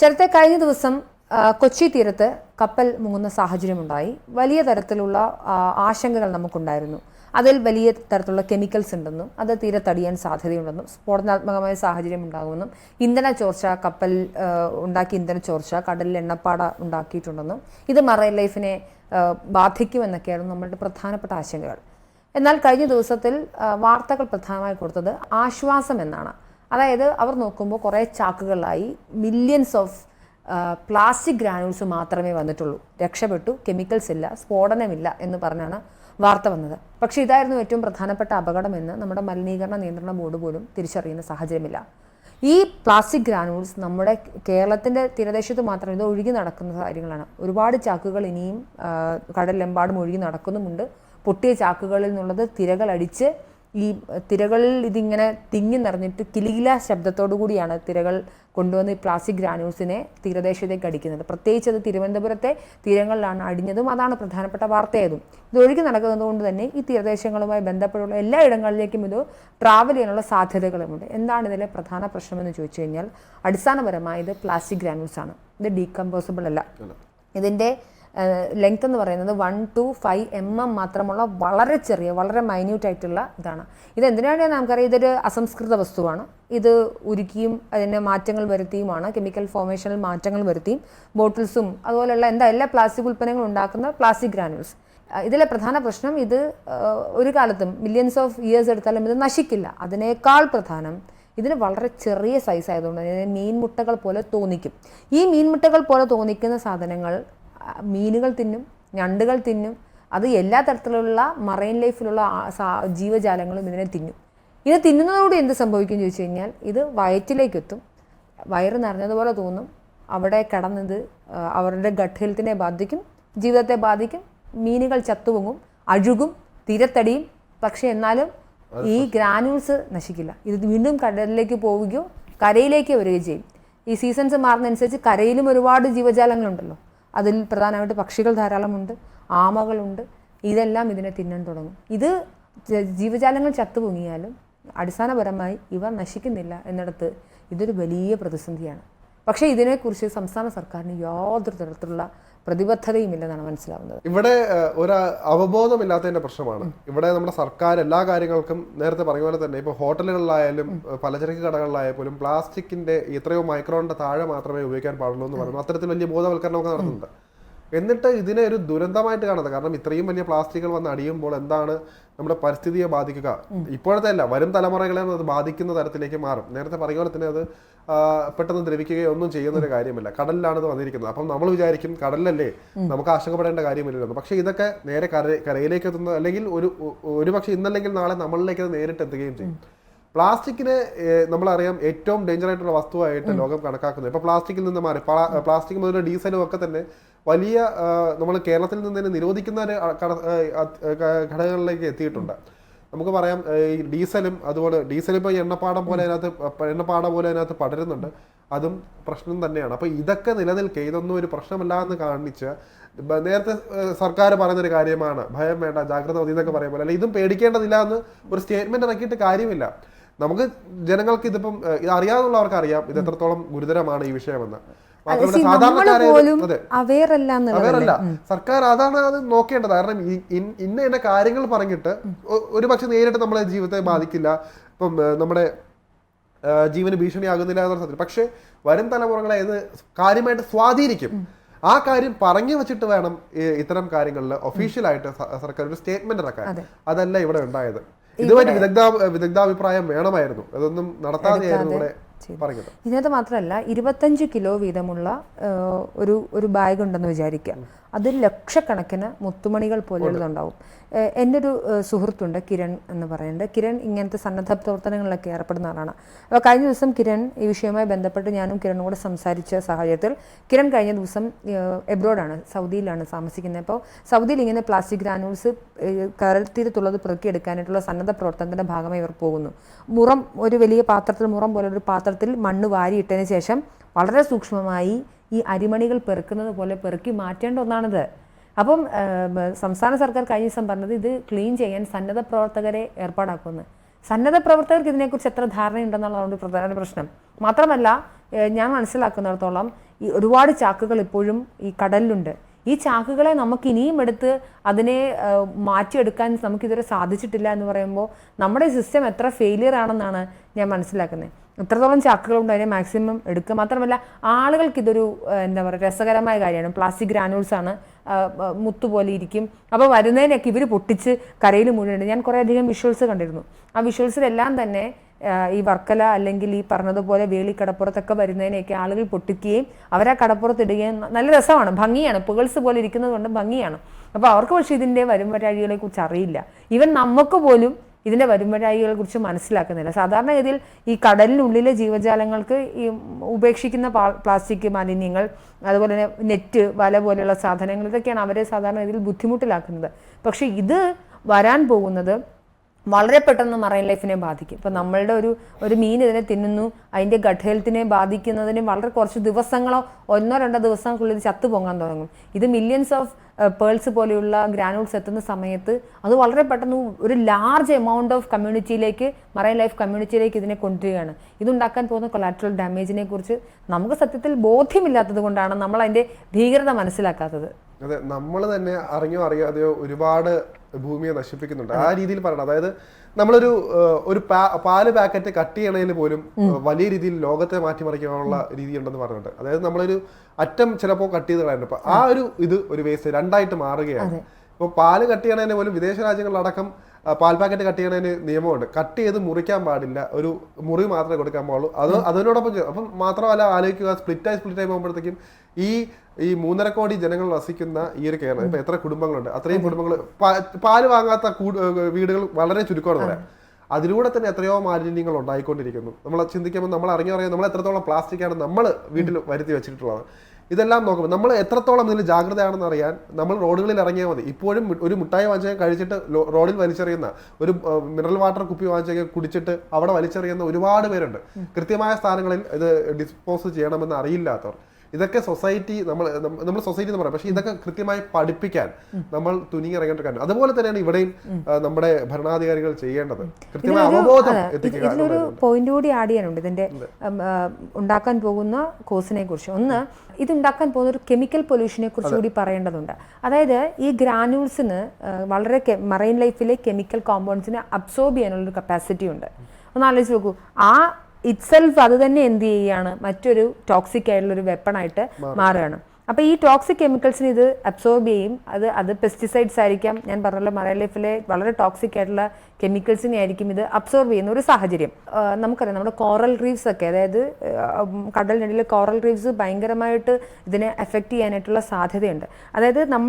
ശരത്തെ കഴിഞ്ഞ ദിവസം കൊച്ചി തീരത്ത് കപ്പൽ മുങ്ങുന്ന സാഹചര്യമുണ്ടായി. വലിയ തരത്തിലുള്ള ആശങ്കകൾ നമുക്കുണ്ടായിരുന്നു. അതിൽ വലിയ തരത്തിലുള്ള കെമിക്കൽസ് ഉണ്ടെന്നും അത് തീരത്തടിയാൻ സാധ്യതയുണ്ടെന്നും സ്ഫോടനാത്മകമായ സാഹചര്യം ഉണ്ടാകുമെന്നും ഇന്ധന ചോർച്ച കപ്പൽ ഉണ്ടാക്കി ഇന്ധന ചോർച്ച കടലിൽ എണ്ണപ്പാട ഉണ്ടാക്കിയിട്ടുണ്ടെന്നും ഇത് മറൈൻ ലൈഫിനെ ബാധിക്കുമെന്നൊക്കെയായിരുന്നു നമ്മളുടെ പ്രധാനപ്പെട്ട ആശങ്കകൾ. എന്നാൽ കഴിഞ്ഞ ദിവസത്തിൽ വാർത്തകൾ പ്രധാനമായി കൊടുത്തത് ആശ്വാസം എന്നാണ്. അതായത് അവർ നോക്കുമ്പോൾ കുറേ ചാക്കുകളായി മില്യൺസ് ഓഫ് പ്ലാസ്റ്റിക് ഗ്രാനുൾസ് മാത്രമേ വന്നിട്ടുള്ളൂ. രക്ഷപ്പെട്ടു കെമിക്കൽസ് ഇല്ല സ്ഫോടനമില്ല എന്ന് പറഞ്ഞാണ് വാർത്ത വന്നത്. പക്ഷേ ഇതായിരുന്നു ഏറ്റവും പ്രധാനപ്പെട്ട അപകടമെന്ന് നമ്മുടെ മലിനീകരണ നിയന്ത്രണ ബോർഡ് പോലും തിരിച്ചറിയുന്ന സാഹചര്യമില്ല. ഈ പ്ലാസ്റ്റിക് ഗ്രാനുൾസ് നമ്മുടെ കേരളത്തിന്റെ തീരദേശത്ത് മാത്രം ഇത് ഒഴുകി നടക്കുന്ന കാര്യങ്ങളാണ്. ഒരുപാട് ചാക്കുകൾ ഇനിയും കടലിലെമ്പാടും ഒഴുകി നടക്കുന്നുമുണ്ട്. പൊട്ടിയ ചാക്കുകളിൽ നിന്നുള്ളത് തിരകളടിച്ച് ഈ തിരകളിൽ ഇതിങ്ങനെ തിങ്ങി നിറഞ്ഞിട്ട് കിലികില ശബ്ദത്തോടു കൂടിയാണ് തിരകൾ കൊണ്ടുവന്ന് ഈ പ്ലാസ്റ്റിക് ഗ്രാനൂൾസിനെ തീരദേശത്തേക്ക് അടിക്കുന്നത്. പ്രത്യേകിച്ച് അത് തിരുവനന്തപുരത്തെ തീരങ്ങളിലാണ് അടിഞ്ഞതും അതാണ് പ്രധാനപ്പെട്ട വാർത്തയായതും ഇതൊഴുകി ഒഴുകി നടക്കുന്നത് കൊണ്ട് തന്നെ ഈ തീരദേശങ്ങളുമായി ബന്ധപ്പെട്ടുള്ള എല്ലാ ഇടങ്ങളിലേക്കും ഇത് ട്രാവൽ ചെയ്യാനുള്ള സാധ്യതകളുമുണ്ട്. എന്താണ് ഇതിലെ പ്രധാന പ്രശ്നമെന്ന് ചോദിച്ചു കഴിഞ്ഞാൽ അടിസ്ഥാനപരമായി ഇത് പ്ലാസ്റ്റിക് ഗ്രാനൂൾസ് ആണ് ഇത് ഡീകമ്പോസിബിൾ അല്ല. ഇതിന്റെ ലെങ്ത് എന്ന് പറയുന്നത് one two five M M മാത്രമുള്ള വളരെ ചെറിയ വളരെ മൈന്യൂട്ട് ആയിട്ടുള്ള ഇതാണ്. ഇത് എന്തിനാണ് നമുക്കറിയാം? ഇതൊരു അസംസ്കൃത വസ്തുവാണ്. ഇത് ഉരുക്കിയും അതിന് മാറ്റങ്ങൾ വരുത്തിയുമാണ്. കെമിക്കൽ ഫോർമേഷനിൽ മാറ്റങ്ങൾ വരുത്തിയും ബോട്ടിൽസും അതുപോലെയുള്ള എന്താ എല്ലാ പ്ലാസ്റ്റിക് ഉൽപ്പന്നങ്ങളും ഉണ്ടാക്കുന്ന പ്ലാസ്റ്റിക് ഗ്രാനുൾസ് ഇതിലെ പ്രധാന പ്രശ്നം ഇത് ഒരു കാലത്തും മില്യൺസ് ഓഫ് ഇയേഴ്സ് എടുത്താലും ഇത് നശിക്കില്ല. അതിനേക്കാൾ പ്രധാനം ഇതിന് വളരെ ചെറിയ സൈസ് ആയതുകൊണ്ട് തന്നെ മീൻമുട്ടകൾ പോലെ തോന്നിക്കും. ഈ മീൻമുട്ടകൾ പോലെ തോന്നിക്കുന്ന സാധനങ്ങൾ മീനുകൾ തിന്നും ഞണ്ടുകൾ തിന്നും അത് എല്ലാ തരത്തിലുള്ള മറൈൻ ലൈഫിലുള്ള ജീവജാലങ്ങളും ഇതിനെ തിന്നും. ഇത് തിന്നുന്നതോടെ എന്ത് സംഭവിക്കും എന്ന് ചോദിച്ചു കഴിഞ്ഞാൽ ഇത് വയറ്റിലേക്കെത്തും. വയറ് നിറഞ്ഞതുപോലെ തോന്നും. അവിടെ കിടന്നത് അവരുടെ ഗട്ട് ഹെൽത്തിനെ ബാധിക്കും ജീവിതത്തെ ബാധിക്കും മീനുകൾ ചത്തുപൊങ്ങും അഴുകും തീരത്തടിയും. പക്ഷെ എന്നാലും ഈ ഗ്രാനുൾസ് നശിക്കില്ല. ഇത് വീണ്ടും കടലിലേക്ക് പോവുകയോ കരയിലേക്ക് വരികയോ ചെയ്യും. ഈ സീസൺസ് മാറുന്നതനുസരിച്ച് കരയിലും ഒരുപാട് ജീവജാലങ്ങളുണ്ടല്ലോ. അതിൽ പ്രധാനമായിട്ട് പക്ഷികൾ ധാരാളമുണ്ട് ആമകളുണ്ട്. ഇതെല്ലാം ഇതിനെ തിന്നാൻ തുടങ്ങും. ഇത് ജീവജാലങ്ങൾ ചത്തുപൊങ്ങിയാലും അടിസ്ഥാനപരമായി ഇവ നശിക്കുന്നില്ല എന്നിടത്ത് ഇതൊരു വലിയ പ്രതിസന്ധിയാണ്. പക്ഷേ ഇതിനെക്കുറിച്ച് സംസ്ഥാന സർക്കാരിന് യാതൊരു തരത്തിലുള്ള പ്രതിബദ്ധതയുമില്ലെന്നാണ് മനസ്സിലാവുന്നത്. ഇവിടെ ഒരു അവബോധമില്ലാത്തതിന്റെ പ്രശ്നമാണ്. ഇവിടെ നമ്മുടെ സർക്കാർ എല്ലാ കാര്യങ്ങൾക്കും നേരത്തെ പറഞ്ഞ പോലെ തന്നെ ഇപ്പൊ ഹോട്ടലുകളിലായാലും പലചരക്ക് കടകളിലായാലും പോലും പ്ലാസ്റ്റിക്കിന്റെ ഇത്രയോ മൈക്രോണിന്റെ താഴെ മാത്രമേ ഉപയോഗിക്കാൻ പാടുള്ളൂ എന്ന് പറയുന്നു. അത്തരത്തിൽ വലിയ ബോധവൽക്കരണമൊക്കെ നടത്തുന്നുണ്ട്. എന്നിട്ട് ഇതിനെ ഒരു ദുരന്തമായിട്ട് കാണുന്നത്. കാരണം ഇത്രയും വലിയ പ്ലാസ്റ്റിക്കുകൾ വന്ന് അടിയുമ്പോൾ എന്താണ് നമ്മുടെ പരിസ്ഥിതിയെ ബാധിക്കുക? ഇപ്പോഴത്തെ അല്ല വരും തലമുറകളെ അത് ബാധിക്കുന്ന തരത്തിലേക്ക് മാറും. നേരത്തെ പറഞ്ഞ പോലെ തന്നെ അത് പെട്ടെന്ന് ദ്രവിക്കുകയോ ഒന്നും ചെയ്യുന്ന ഒരു കാര്യമില്ല. കടലിലാണ് ഇത് വന്നിരിക്കുന്നത്. അപ്പം നമ്മൾ വിചാരിക്കും കടലിലല്ലേ നമുക്ക് ആശങ്കപ്പെടേണ്ട കാര്യമില്ലല്ലോ. പക്ഷേ ഇതൊക്കെ നേരെ കര കരയിലേക്ക് എത്തുന്ന അല്ലെങ്കിൽ ഒരു ഒരു പക്ഷേ ഇന്നല്ലെങ്കിൽ നാളെ നമ്മളിലേക്ക് അത് നേരിട്ട് എത്തുകയും ചെയ്യും. പ്ലാസ്റ്റിക്കിനെ നമ്മളറിയാം ഏറ്റവും ഡേഞ്ചർ ആയിട്ടുള്ള വസ്തുവായിട്ട് ലോകം കണക്കാക്കുന്നത് ഇപ്പൊ പ്ലാസ്റ്റിക്കിൽ നിന്ന് മാറി. പ്ലാസ്റ്റിക് മുതൽ ഡീസലും ഒക്കെ തന്നെ വലിയ നമ്മൾ കേരളത്തിൽ നിന്ന് തന്നെ നിരോധിക്കുന്ന ഘടകങ്ങളിലേക്ക് എത്തിയിട്ടുണ്ട്. നമുക്ക് പറയാം ഈ ഡീസലും അതുപോലെ ഡീസൽ ഇപ്പോൾ എണ്ണപ്പാടം പോലെ അതിനകത്ത് എണ്ണപ്പാട പോലെ അതിനകത്ത് പടരുന്നുണ്ട്. അതും പ്രശ്നം തന്നെയാണ്. അപ്പോൾ ഇതൊക്കെ നിലനിൽക്കെ ഇതൊന്നും ഒരു പ്രശ്നമല്ല എന്ന് കാണിച്ച് നേരത്തെ സർക്കാർ പറയുന്നൊരു കാര്യമാണ് ഭയം വേണ്ട ജാഗ്രത മതി എന്നൊക്കെ പറയുമ്പോൾ അല്ല ഇതും പേടിക്കേണ്ടതില്ല എന്ന് ഒരു സ്റ്റേറ്റ്മെന്റ് ഇറക്കിയിട്ട് കാര്യമില്ല. നമുക്ക് ജനങ്ങൾക്ക് ഇതിപ്പം ഇത് അറിയാവുന്നവർക്ക് അറിയാം ഇത് എത്രത്തോളം ഗുരുതരമാണ് ഈ വിഷയമെന്ന്. സർക്കാർ അതാണ് അത് നോക്കേണ്ടത്. കാരണം ഇന്ന ഇന്ന കാര്യങ്ങൾ പറഞ്ഞിട്ട് ഒരു പക്ഷെ നേരിട്ട് നമ്മളെ ജീവിതത്തെ ബാധിക്കില്ല. ഇപ്പം നമ്മുടെ ജീവന് ഭീഷണിയാകുന്നില്ല എന്നുള്ള സത്യം പക്ഷെ വരും തലമുറകളെ ഇത് കാര്യമായിട്ട് സ്വാധീനിക്കും. ആ കാര്യം പറഞ്ഞു വെച്ചിട്ട് വേണം ഇത്തരം കാര്യങ്ങളിൽ ഒഫീഷ്യലായിട്ട് സർക്കാർ ഒരു സ്റ്റേറ്റ്മെന്റ് ഇറക്കാൻ. അതല്ല ഇവിടെ ഉണ്ടായത്. ഇതുമായിട്ട് വിദഗ്ധ വിദഗ്ധാഭിപ്രായം വേണമായിരുന്നു. അതൊന്നും നടത്താതെയായിരുന്നു ഇവിടെ ഇതിനകത്ത് മാത്രമല്ല ഇരുപത്തഞ്ച് കിലോ വീതമുള്ള ഒരു ഒരു ബാഗ് ഉണ്ടെന്ന് വിചാരിക്കുക. അതിൽ ലക്ഷക്കണക്കിന് മുത്തുമണികൾ പോലെയുള്ളതുണ്ടാവും ഏ, എന്റെ ഒരു സുഹൃത്തുണ്ട് കിരൺ എന്ന് പറയുന്നത്. കിരൺ ഇങ്ങനത്തെ സന്നദ്ധ പ്രവർത്തനങ്ങളിലൊക്കെ ഏർപ്പെടുന്ന ആളാണ്. അപ്പോൾ കഴിഞ്ഞ ദിവസം കിരൺ ഈ വിഷയവുമായി ബന്ധപ്പെട്ട് ഞാനും കിരണും കൂടെ സംസാരിച്ച സാഹചര്യത്തിൽ കിരൺ കഴിഞ്ഞ ദിവസം എബ്രോഡാണ് സൗദിയിലാണ് താമസിക്കുന്നത്. അപ്പോൾ സൗദിയിൽ ഇങ്ങനെ പ്ലാസ്റ്റിക് ഗ്രാനൂൾസ് കരത്തീരത്തുള്ളത് പെറുക്കിയെടുക്കാനായിട്ടുള്ള സന്നദ്ധ പ്രവർത്തനത്തിന്റെ ഭാഗമായി ഇവർ പോകുന്നു. മുറം ഒരു വലിയ പാത്രത്തിൽ മുറം പോലെ ഒരു പാത്രത്തിൽ മണ്ണ് വാരിയിട്ടതിന് ശേഷം വളരെ സൂക്ഷ്മമായി ഈ അരിമണികൾ പെറുക്കുന്നത് പോലെ പെറുക്കി മാറ്റേണ്ട ഒന്നാണിത്. അപ്പം സംസ്ഥാന സർക്കാർ കഴിഞ്ഞ ദിവസം പറഞ്ഞത് ഇത് ക്ലീൻ ചെയ്യാൻ സന്നദ്ധ പ്രവർത്തകരെ ഏർപ്പാടാക്കുമെന്ന് സന്നദ്ധ പ്രവർത്തകർക്ക് ഇതിനെക്കുറിച്ച് എത്ര ധാരണയുണ്ടെന്നുള്ളതാണ് പ്രധാന പ്രശ്നം. മാത്രമല്ല ഞാൻ മനസ്സിലാക്കുന്നിടത്തോളം ഈ ഒരുപാട് ചാക്കുകൾ ഇപ്പോഴും ഈ കടലിലുണ്ട്. ഈ ചാക്കുകളെ നമുക്ക് ഇനിയും എടുത്ത് അതിനെ മാറ്റിയെടുക്കാൻ നമുക്കിതുവരെ സാധിച്ചിട്ടില്ല എന്ന് പറയുമ്പോൾ നമ്മുടെ സിസ്റ്റം എത്ര ഫെയിലിയർ ആണെന്നാണ് ഞാൻ മനസ്സിലാക്കുന്നത്. എത്രത്തോളം ചാക്കുകളുണ്ട് അതിനെ മാക്സിമം എടുക്കുക. മാത്രമല്ല ആളുകൾക്ക് ഇതൊരു എന്താ പറയുക രസകരമായ കാര്യമാണ്. പ്ലാസ്റ്റിക് ഗ്രാനുൾസ് ആണ് മുത്തു പോലെ ഇരിക്കും. അപ്പോൾ വരുന്നതിനൊക്കെ ഇവർ പൊട്ടിച്ച് കരയിൽ മുഴുവൻ ഞാൻ കുറേ അധികം വിഷ്വൽസ് കണ്ടിരുന്നു. ആ വിഷ്വൽസിലെല്ലാം തന്നെ ഈ വർക്കല അല്ലെങ്കിൽ ഈ പറഞ്ഞതുപോലെ വേളി കടപ്പുറത്തൊക്കെ വരുന്നതിനെയൊക്കെ ആളുകൾ പൊട്ടിക്കുകയും അവരെ കടപ്പുറത്ത് ഇടുകയും നല്ല രസമാണ്. ഭംഗിയാണ്. പുകൾസ് പോലെ ഇരിക്കുന്നത് കൊണ്ട് ഭംഗിയാണ്. അപ്പോൾ അവർക്ക് പക്ഷേ ഇതിന്റെ വരുംവരാഴികളെ കുറിച്ച് അറിയില്ല. ഈവൻ നമുക്ക് പോലും ഇതിന്റെ കുറിച്ച് മനസ്സിലാക്കുന്നില്ല. സാധാരണഗതിയിൽ ഈ കടലിനുള്ളിലെ ജീവജാലങ്ങൾക്ക് ഈ ഉപേക്ഷിക്കുന്ന പ്ലാസ്റ്റിക് മാലിന്യങ്ങൾ അതുപോലെ തന്നെ നെറ്റ് വല പോലെയുള്ള സാധനങ്ങൾ ഇതൊക്കെയാണ് അവരെ സാധാരണഗതിയിൽ ബുദ്ധിമുട്ടിലാക്കുന്നത്. പക്ഷേ ഇത് വരാൻ പോകുന്നത് വളരെ പെട്ടെന്ന് മറൈൻ ലൈഫിനെ ബാധിക്കും. ഇപ്പം നമ്മളുടെ ഒരു ഒരു മീൻ ഇതിനെ തിന്നുന്നു അതിന്റെ ഗട്ട് ഹെൽത്തിനെ ബാധിക്കുന്നതിന് വളരെ കുറച്ച് ദിവസങ്ങളോ ഒന്നോ രണ്ടോ ദിവസങ്ങൾക്കുള്ളിൽ ചത്തു പൊങ്ങാൻ തുടങ്ങും. ഇത് മില്യൺസ് ഓഫ് പേൾസ് പോലെയുള്ള ഗ്രാനൂൾസ് എത്തുന്ന സമയത്ത് അത് വളരെ പെട്ടെന്ന് ഒരു ലാർജ് എമൗണ്ട് ഓഫ് കമ്മ്യൂണിറ്റിയിലേക്ക് മറൈൻ ലൈഫ് കമ്മ്യൂണിറ്റിയിലേക്ക് ഇതിനെ കൊണ്ടുവരികയാണ്. ഇതുണ്ടാക്കാൻ പോകുന്ന കൊലാട്രൽ ഡാമേജിനെ കുറിച്ച് നമുക്ക് സത്യത്തിൽ ബോധ്യമില്ലാത്തത് കൊണ്ടാണ് നമ്മൾ അതിന്റെ ഭീകരത മനസ്സിലാക്കാത്തത്. അതെ നമ്മൾ തന്നെ അറിഞ്ഞോ അറിയാതെയോ ഒരുപാട് ഭൂമിയെ നശിപ്പിക്കുന്നുണ്ട്. ആ രീതിയിൽ പറയണം. അതായത് നമ്മളൊരു ഒരു പാൽ പാക്കറ്റ് കട്ട് ചെയ്യണതിൽ പോലും വലിയ രീതിയിൽ ലോകത്തെ മാറ്റിമറിക്കാനുള്ള രീതി ഉണ്ടെന്ന് പറഞ്ഞിട്ടുണ്ട്. അതായത് നമ്മളൊരു അറ്റം ചിലപ്പോൾ കട്ട് ചെയ്ത് കളയുന്നുണ്ട് അപ്പൊ ആ ഒരു ഇത് ഒരു വേസ്റ്റ് രണ്ടായിട്ട് മാറുകയാണ്. ഇപ്പോൾ പാൽ കട്ട് ചെയ്യണതിന് പോലും വിദേശ രാജ്യങ്ങളിലടക്കം പാൽ പാക്കറ്റ് കട്ട് ചെയ്യണതിന് നിയമമുണ്ട്. കട്ട് ചെയ്ത് മുറിക്കാൻ പാടില്ല. ഒരു മുറി മാത്രമേ കൊടുക്കാൻ പാടുള്ളൂ. അത് അതിനോടൊപ്പം. അപ്പം മാത്രമല്ല ആലോചിക്കുക സ്പ്ലിറ്റായി സ്പ്ലിറ്റായി പോകുമ്പോഴത്തേക്കും ഈ ഈ മൂന്നര കോടി ജനങ്ങൾ വസിക്കുന്ന ഈ ഒരു കേരളം ഇപ്പൊ എത്ര കുടുംബങ്ങളുണ്ട്? അത്രയും കുടുംബങ്ങൾ പാൽ വാങ്ങാത്ത വീടുകൾ വളരെ ചുരുക്കമാണ് പറയാം അതിലൂടെ തന്നെ എത്രയോ മാലിന്യങ്ങൾ ഉണ്ടായിക്കൊണ്ടിരിക്കുന്നു. നമ്മൾ ചിന്തിക്കുമ്പോൾ നമ്മൾ അറിഞ്ഞു പറയാം നമ്മൾ എത്രത്തോളം പ്ലാസ്റ്റിക്കാണ് നമ്മൾ വീട്ടിൽ വരുത്തി വെച്ചിട്ടുള്ളത്. ഇതെല്ലാം നോക്കുമ്പോൾ നമ്മൾ എത്രത്തോളം ഇതിൽ ജാഗ്രതയാണെന്ന് അറിയാൻ നമ്മൾ റോഡുകളിൽ ഇറങ്ങിയാൽ മതി. ഇപ്പോഴും ഒരു മുട്ടായി വാങ്ങിച്ചാൽ കഴിച്ചിട്ട് റോഡിൽ വലിച്ചെറിയുന്ന ഒരു മിനറൽ വാട്ടർ കുപ്പി വാങ്ങിച്ചാൽ കുടിച്ചിട്ട് അവിടെ വലിച്ചെറിയുന്ന ഒരുപാട് പേരുണ്ട്. കൃത്യമായ സ്ഥാനങ്ങളിൽ ഇത് ഡിസ്പോസ് ചെയ്യണമെന്ന് അറിയില്ലാത്തവർ. ഇതൊക്കെ സൊസൈറ്റി നമ്മൾ നമ്മൾ സൊസൈറ്റി എന്ന് പറയാം. പക്ഷേ ഇതൊക്കെ കൃത്യമായി പഠിപ്പിക്കാൻ നമ്മൾ തുനിങ്ങിറങ്ങേണ്ട കാര്യം. അതുപോലെ തന്നെയാണ് ഇവിടെയും നമ്മുടെ ഭരണാധികാരികൾ ചെയ്യേണ്ടത്. കൃത്യമായ അവബോധം ഇതിലൊരു പോയിന്റ് കൂടി ആഡ് ചെയ്യാനുണ്ട്. ഇതിന്റെ ഉണ്ടാക്കാൻ പോകുന്ന കോസിനെ കുറിച്ച്. ഒന്ന് ഇതുണ്ടാക്കാൻ പോകുന്ന ഒരു കെമിക്കൽ പൊല്യൂഷനെ കുറിച്ച് കൂടി പറയേണ്ടതുണ്ട്. അതായത് ഈ ഗ്രാനൂൾസിന് വളരെ മറൈൻ ലൈഫിലെ കെമിക്കൽ കോമ്പൗണ്ട്സിനെ അബ്സോർബ് ചെയ്യാനുള്ള കപ്പാസിറ്റി ഉണ്ട്. ഒന്ന് ആലോചിച്ച് നോക്കൂ. ആ ഇറ്റ്സെൽഫ് അത് തന്നെ എന്ത് ചെയ്യുകയാണ് മറ്റൊരു ടോക്സിക് ആയിട്ടുള്ള ഒരു വെപ്പണായിട്ട് മാറുകയാണ്. അപ്പോൾ ഈ ടോക്സിക് കെമിക്കൽസിന് ഇത് അബ്സോർബ് ചെയ്യും. അത് അത് പെസ്റ്റിസൈഡ്സ് ആയിരിക്കാം. ഞാൻ പറഞ്ഞല്ലോ മറൈൻ ലൈഫിലെ വളരെ ടോക്സിക് ആയിട്ടുള്ള കെമിക്കൽസിനെ ആയിരിക്കും ഇത് അബ്സോർബ് ചെയ്യുന്ന ഒരു സാഹചര്യം. നമുക്കറിയാം നമ്മുടെ കോറൽ റീവ്സ് ഒക്കെ അതായത് കടലിനടിയിലെ കോറൽ റീവ്സ് ഭയങ്കരമായിട്ട് ഇതിനെ എഫക്റ്റ് ചെയ്യാനായിട്ടുള്ള സാധ്യതയുണ്ട്. അതായത് നം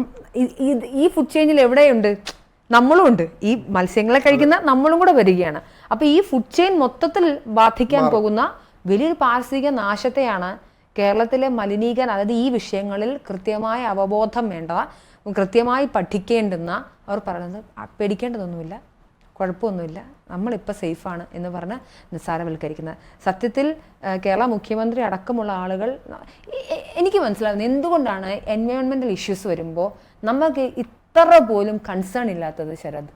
ഈ ഫുഡ് ചെയിനിൽ എവിടെയുണ്ട്? നമ്മളും ഉണ്ട്. ഈ മത്സ്യങ്ങളെ കഴിക്കുന്ന നമ്മളും കൂടെ വരികയാണ്. അപ്പോൾ ഈ ഫുഡ് ചെയിൻ മൊത്തത്തിൽ ബാധിക്കാൻ പോകുന്ന വലിയൊരു പാരിസ്ഥിതിക നാശത്തെയാണ് കേരളത്തിലെ മലിനീകരണം അതായത് ഈ വിഷയങ്ങളിൽ കൃത്യമായ അവബോധം വേണ്ട കൃത്യമായി പഠിക്കേണ്ടുന്ന അവർ പറയുന്നത് "ആ, പേടിക്കേണ്ടതൊന്നുമില്ല കുഴപ്പമൊന്നുമില്ല നമ്മളിപ്പോൾ സേഫാണ് എന്ന് പറഞ്ഞ് നിസ്സാരവൽക്കരിക്കുന്നത്. സത്യത്തിൽ കേരള മുഖ്യമന്ത്രി അടക്കമുള്ള ആളുകൾ എനിക്ക് മനസ്സിലാവുന്നത് എന്തുകൊണ്ടാണ് എൻവയോൺമെന്റൽ ഇഷ്യൂസ് വരുമ്പോൾ നമുക്ക് ഇത്ര പോലും കൺസേൺ ഇല്ലാത്തത് ശരത്?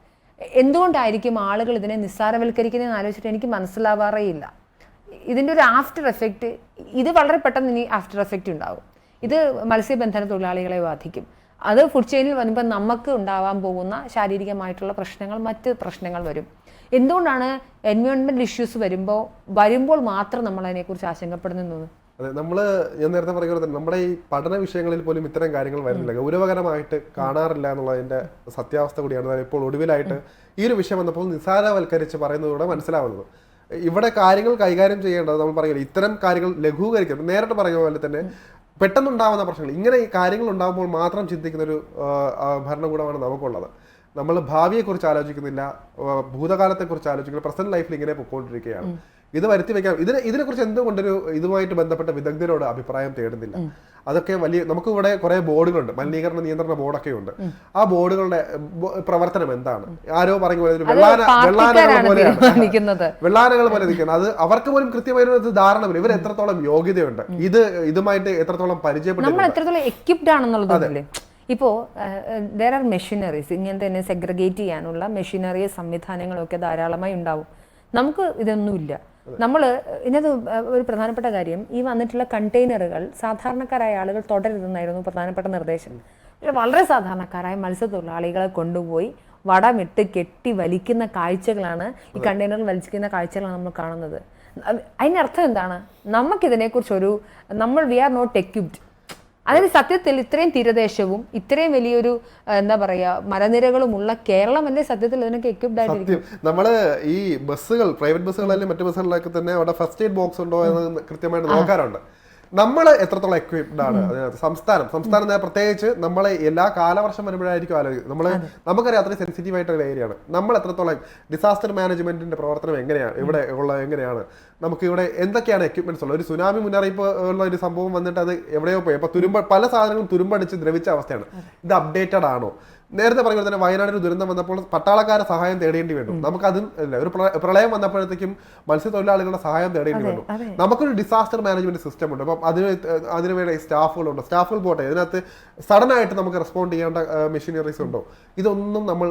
എന്തുകൊണ്ടായിരിക്കും ആളുകൾ ഇതിനെ നിസ്സാരവൽക്കരിക്കുന്നതെന്ന് ആലോചിച്ചിട്ട് എനിക്ക് മനസ്സിലാവാറേ ഇല്ല. ഇതിന്റെ ഒരു ആഫ്റ്റർ എഫക്റ്റ് ഇത് വളരെ പെട്ടെന്ന് ഇനി ആഫ്റ്റർ എഫക്റ്റ് ഉണ്ടാകും. ഇത് മത്സ്യബന്ധന തൊഴിലാളികളെ ബാധിക്കും. അത് ഫുഡ് ചെയിനിൽ വരുമ്പോൾ നമുക്ക് ഉണ്ടാവാൻ പോകുന്ന ശാരീരികമായിട്ടുള്ള പ്രശ്നങ്ങൾ മറ്റ് പ്രശ്നങ്ങൾ വരും. എന്തുകൊണ്ടാണ് എൻവയോൺമെന്റ് ഇഷ്യൂസ് വരുമ്പോൾ വരുമ്പോൾ മാത്രം നമ്മൾ അതിനെക്കുറിച്ച് ആശങ്കപ്പെടുന്നു ആശങ്കപ്പെടുന്നത് അതെ നമ്മൾ ഞാൻ നേരത്തെ പറഞ്ഞ പോലെ തന്നെ നമ്മുടെ ഈ പഠന വിഷയങ്ങളിൽ പോലും ഇത്തരം കാര്യങ്ങൾ വരുന്നില്ല. ഗൗരവകരമായിട്ട് കാണാറില്ല എന്നുള്ളതിന്റെ സത്യാവസ്ഥ കൂടിയാണ് ഇപ്പോൾ ഒടുവിലായിട്ട് ഈ ഒരു വിഷയം വന്നപ്പോൾ നിസാരവൽക്കരിച്ച് പറയുന്നതോടെ മനസ്സിലാവുന്നത്. ഇവിടെ കാര്യങ്ങൾ കൈകാര്യം ചെയ്യേണ്ടത് നമ്മൾ പറയുന്നത് ഇത്തരം കാര്യങ്ങൾ ലഘൂകരിക്കണം. നേരിട്ട് പറഞ്ഞ പോലെ തന്നെ പെട്ടെന്നുണ്ടാവുന്ന പ്രശ്നങ്ങൾ. ഇങ്ങനെ ഈ കാര്യങ്ങൾ ഉണ്ടാകുമ്പോൾ മാത്രം ചിന്തിക്കുന്ന ഒരു ഭരണകൂടമാണ് നമുക്കുള്ളത്. നമ്മൾ ഭാവിയെക്കുറിച്ച് ആലോചിക്കുന്നില്ല ഭൂതകാലത്തെ ഭൂതകാലത്തെക്കുറിച്ച് ആലോചിക്കുന്നില്ല പ്രസന്റ് ലൈഫിൽ ഇങ്ങനെ പൊക്കോണ്ടിരിക്കുകയാണ്. ഇത് വരുത്തി വെക്കാം ഇതിനെ ഇതിനെക്കുറിച്ച് എന്തുകൊണ്ടൊരു ഇതുമായിട്ട് ബന്ധപ്പെട്ട വിദഗ്ധരോട് അഭിപ്രായം തേടുന്നില്ല. അതൊക്കെ വലിയ നമുക്ക് ഇവിടെ കുറെ ബോർഡുകളുണ്ട് മലിനീകരണ നിയന്ത്രണ ബോർഡൊക്കെ ഉണ്ട് ആ ബോർഡുകളുടെ പ്രവർത്തനം എന്താണ്? ആരോ പറഞ്ഞു പോലെ വെള്ളാന വെള്ളാനകൾ പാർട്ടിക്കാരാണ് പോലെയാണ് വെള്ളാനകൾ പോലെ നിൽക്കുന്നത്. അത് അവർക്ക് പോലും കൃത്യമായ ഒരു ധാരണമില്ല. ഇവർ എത്രത്തോളം യോഗ്യതയുണ്ട്? ഇത് ഇതുമായിട്ട് എത്രത്തോളം നമ്മൾ എത്രത്തോളം എക്യുപ്ഡ് ഇപ്പോൾ ദർ ആർ മെഷീനറീസ് ഇങ്ങനെ തന്നെ സെഗ്രഗേറ്റ് ചെയ്യാനുള്ള മെഷീനറി സംവിധാനങ്ങളൊക്കെ ധാരാളമായി ഉണ്ടാവും. നമുക്ക് ഇതൊന്നുമില്ല. നമ്മൾ ഇതിനകത്ത് ഒരു പ്രധാനപ്പെട്ട കാര്യം ഈ വന്നിട്ടുള്ള കണ്ടെയ്നറുകൾ സാധാരണക്കാരായ ആളുകൾ തുടരുതെന്നായിരുന്നു പ്രധാനപ്പെട്ട നിർദ്ദേശം. പക്ഷേ വളരെ സാധാരണക്കാരായ മത്സ്യത്തൊഴിലാളികളെ കൊണ്ടുപോയി വടമിട്ട് കെട്ടി വലിക്കുന്ന കാഴ്ചകളാണ് ഈ കണ്ടെയ്നറിൽ വലിക്കുന്ന കാഴ്ചകളാണ് നമ്മൾ കാണുന്നത്. അത് അതിനർത്ഥം എന്താണ്? നമുക്കിതിനെക്കുറിച്ചൊരു നമ്മൾ വി ആർ നോട്ട് എക്യുപ്ഡ് അതായത് സത്യത്തിൽ ഇത്രയും തീരദേശവും ഇത്രയും വലിയൊരു എന്താ പറയാ കേരളം എന്ന സത്യത്തിൽ അതിനൊക്കെ എക്യുപ്ഡ് ആയിട്ട് നമ്മൾ ഈ ബസ്സുകൾ പ്രൈവറ്റ് ബസ്സുകളായാലും മറ്റു ബസ്സുകളിലൊക്കെ തന്നെ അവിടെ ഫസ്റ്റ് എയ്ഡ് ബോക്സ് ഉണ്ടോ എന്ന് കൃത്യമായിട്ട് നോക്കാറുണ്ട്. നമ്മൾ എത്രത്തോളം എക്വിപ്ഡ് ആണ്? അതിനകത്ത് സംസ്ഥാനം. സംസ്ഥാനം പ്രത്യേകിച്ച് നമ്മളെ എല്ലാ കാലവർഷം വരുമ്പോഴായിരിക്കും ആലോചിക്കുന്നത് നമ്മൾ നമുക്കറിയാം അത്രയും സെൻസിറ്റീവ് ആയിട്ടുള്ള ഏരിയയാണ് നമ്മൾ എത്രത്തോളം ഡിസാസ്റ്റർ മാനേജ്മെന്റിന്റെ പ്രവർത്തനം എങ്ങനെയാണ് ഇവിടെ ഉള്ള എങ്ങനെയാണ്? നമുക്ക് ഇവിടെ എന്തൊക്കെയാണ് എക്യുപ്മെന്റ്സ് ഉള്ളത്? ഒരു സുനാമി മുന്നറിയിപ്പ് ഉള്ള ഒരു സംഭവം വന്നിട്ട് അത് എവിടെയോ പോയി. അപ്പൊ തുരുമ്പ പല സാധനങ്ങളും തുരുമ്പടിച്ച് ദ്രവിച്ച അവസ്ഥയാണ്. ഇത് അപ്ഡേറ്റഡ് ആണോ? നേരത്തെ പറഞ്ഞ പോലെ തന്നെ വയനാടിന് ദുരന്തം വന്നപ്പോൾ പട്ടാളക്കാരെ സഹായം തേടേണ്ടി വന്നു. നമുക്കതും അല്ല ഒരു പ്രളയം വന്നപ്പോഴത്തേക്കും മത്സ്യത്തൊഴിലാളികളുടെ സഹായം തേടേണ്ടി വന്നു. നമുക്കൊരു ഡിസാസ്റ്റർ മാനേജ്മെന്റ് സിസ്റ്റം ഉണ്ട്. അപ്പം അതിന് അതിന് വേണ്ട സ്റ്റാഫുകളുണ്ട്. സ്റ്റാഫുകൾ പോട്ടെ ഇതിനകത്ത് സഡൻ ആയിട്ട് നമുക്ക് റെസ്പോണ്ട് ചെയ്യേണ്ട മെഷീനറീസ് ഉണ്ടോ? ഇതൊന്നും നമ്മൾ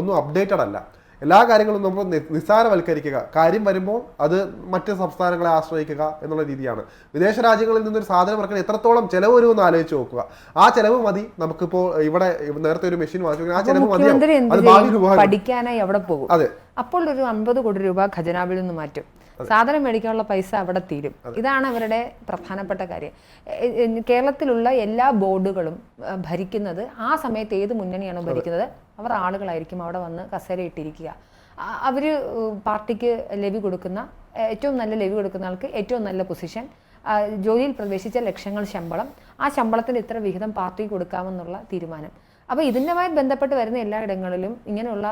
ഒന്നും അപ്ഡേറ്റഡ് അല്ല. എല്ലാ കാര്യങ്ങളും നമ്മൾ നിസ്സാരവൽക്കരിക്കുക. കാര്യം വരുമ്പോൾ അത് മറ്റ് സംസ്ഥാനങ്ങളെ ആശ്രയിക്കുക എന്നുള്ള രീതിയാണ്. വിദേശ രാജ്യങ്ങളിൽ നിന്നൊരു സാധനം ഇറക്കാൻ എത്രത്തോളം ചെലവ് വരുമെന്ന് ആലോചിച്ച് നോക്കുക. ആ ചെലവ് മതി. നമുക്കിപ്പോൾ ഇവിടെ നേരത്തെ ഒരു മെഷീൻ വാങ്ങിച്ചു ആ ചെലവ് മതി. പഠിക്കാനായി അവിടെ പോകും? അതെ. അപ്പോൾ ഒരു അമ്പത് കോടി രൂപ ഖജനാവിൽ നിന്ന് മാറ്റും. സാധനം മേടിക്കാനുള്ള പൈസ അവിടെ തീരും. ഇതാണ് അവരുടെ പ്രധാനപ്പെട്ട കാര്യം. കേരളത്തിലുള്ള എല്ലാ ബോർഡുകളും ഭരിക്കുന്നത് ആ സമയത്ത് ഏത് മുന്നണിയാണോ ഭരിക്കുന്നത്? അവർ ആളുകളായിരിക്കും അവിടെ വന്ന് കസേര ഇട്ടിരിക്കുക. അവർ അവർ പാർട്ടിക്ക് ലെവി കൊടുക്കുന്ന ഏറ്റവും നല്ല ലെവി കൊടുക്കുന്ന ആൾക്ക് ഏറ്റവും നല്ല പൊസിഷൻ ജോലിയിൽ പ്രവേശിച്ച ലക്ഷങ്ങൾ ശമ്പളം ആ ശമ്പളത്തിന് ഇത്ര വിഹിതം പാർട്ടിക്ക് കൊടുക്കാമെന്നുള്ള തീരുമാനം. അപ്പോൾ ഇതിന്റെമായി ബന്ധപ്പെട്ട് വരുന്ന എല്ലായിടങ്ങളിലും ഇങ്ങനെയുള്ള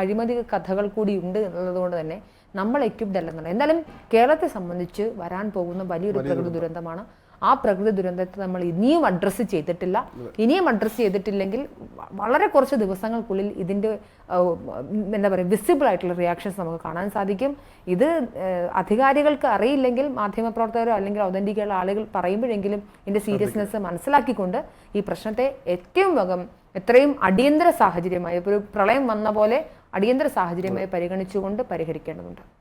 അഴിമതി കഥകൾ കൂടി ഉണ്ട് എന്നുള്ളതുകൊണ്ട് തന്നെ നമ്മൾ എക്യുപ്ഡ് അല്ലെന്നുള്ളത് എന്തായാലും കേരളത്തെ സംബന്ധിച്ച് വരാൻ പോകുന്ന വലിയൊരു പ്രകൃതി ദുരന്തമാണ്. ആ പ്രകൃതി ദുരന്തത്തെ നമ്മൾ ഇനിയും അഡ്രസ്സ് ചെയ്തിട്ടില്ല. ഇനിയും അഡ്രസ്സ് ചെയ്തിട്ടില്ലെങ്കിൽ വളരെ കുറച്ച് ദിവസങ്ങൾക്കുള്ളിൽ ഇതിന്റെ എന്താ പറയുക വിസിബിൾ ആയിട്ടുള്ള റിയാക്ഷൻസ് നമുക്ക് കാണാൻ സാധിക്കും. ഇത് അധികാരികൾക്ക് അറിയില്ലെങ്കിൽ മാധ്യമപ്രവർത്തകരോ അല്ലെങ്കിൽ ഔതന്റിക്കുള്ള ആളുകൾ പറയുമ്പോഴെങ്കിലും ഇതിന്റെ സീരിയസ്നെസ് മനസ്സിലാക്കിക്കൊണ്ട് ഈ പ്രശ്നത്തെ ഏറ്റവും വേഗം എത്രയും അടിയന്തര സാഹചര്യമായി ഒരു പ്രളയം വന്ന പോലെ അടിയന്തര സാഹചര്യമായി പരിഗണിച്ചുകൊണ്ട് പരിഹരിക്കേണ്ടതുണ്ട്.